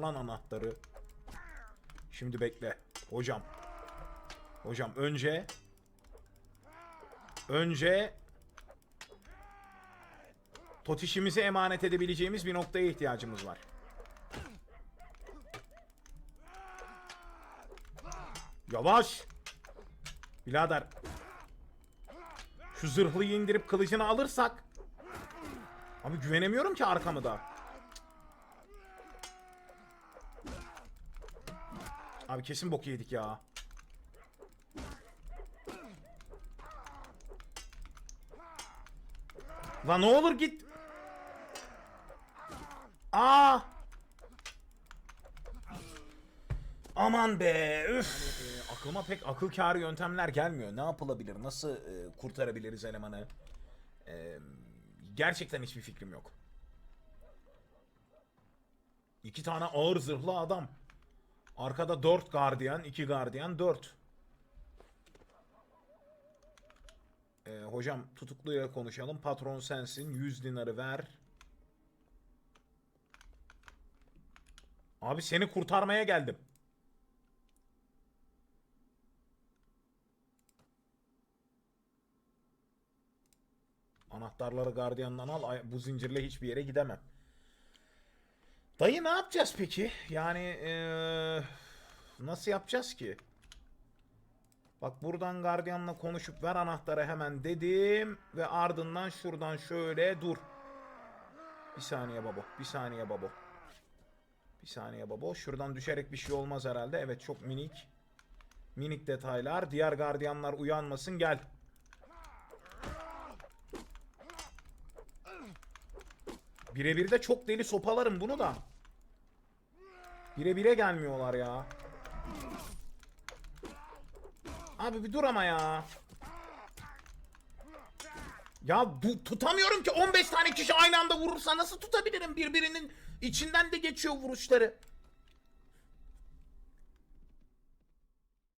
lan anahtarı. Şimdi bekle. Hocam. Hocam önce önce Totişimizi emanet edebileceğimiz bir noktaya ihtiyacımız var. Yavaş. Birader. Şu zırhlıyı indirip kılıcını alırsak. Abi güvenemiyorum ki arkamı da. Abi kesin bok yedik ya. Lan ne olur git. Aa! Aman be üf. Ee, aklıma pek akıl kârı yöntemler gelmiyor. Ne yapılabilir? Nasıl e, kurtarabiliriz elemanı? E, gerçekten hiçbir fikrim yok. İki tane ağır zırhlı adam. Arkada dört gardiyan, iki gardiyan, dört. Ee, hocam tutukluyla konuşalım. Patron sensin. 100 dinarı ver. Abi seni kurtarmaya geldim. Anahtarları gardiyandan al. Bu zincirle hiçbir yere gidemem. Dayı ne yapacağız peki? Yani eee, nasıl yapacağız ki? Bak buradan gardiyanla konuşup ver anahtarı hemen dedim ve ardından şuradan şöyle dur. Bir saniye babo. Bir saniye babo. Bir saniye babo. Şuradan düşerek bir şey olmaz herhalde. Evet çok minik. Minik detaylar. Diğer gardiyanlar uyanmasın. Gel. Birebir de çok deli sopalarım bunu da. Bire bire gelmiyorlar ya. Abi bir dur ama ya. Ya bu tutamıyorum ki 15 tane kişi aynı anda vurursa nasıl tutabilirim? Birbirinin içinden de geçiyor vuruşları.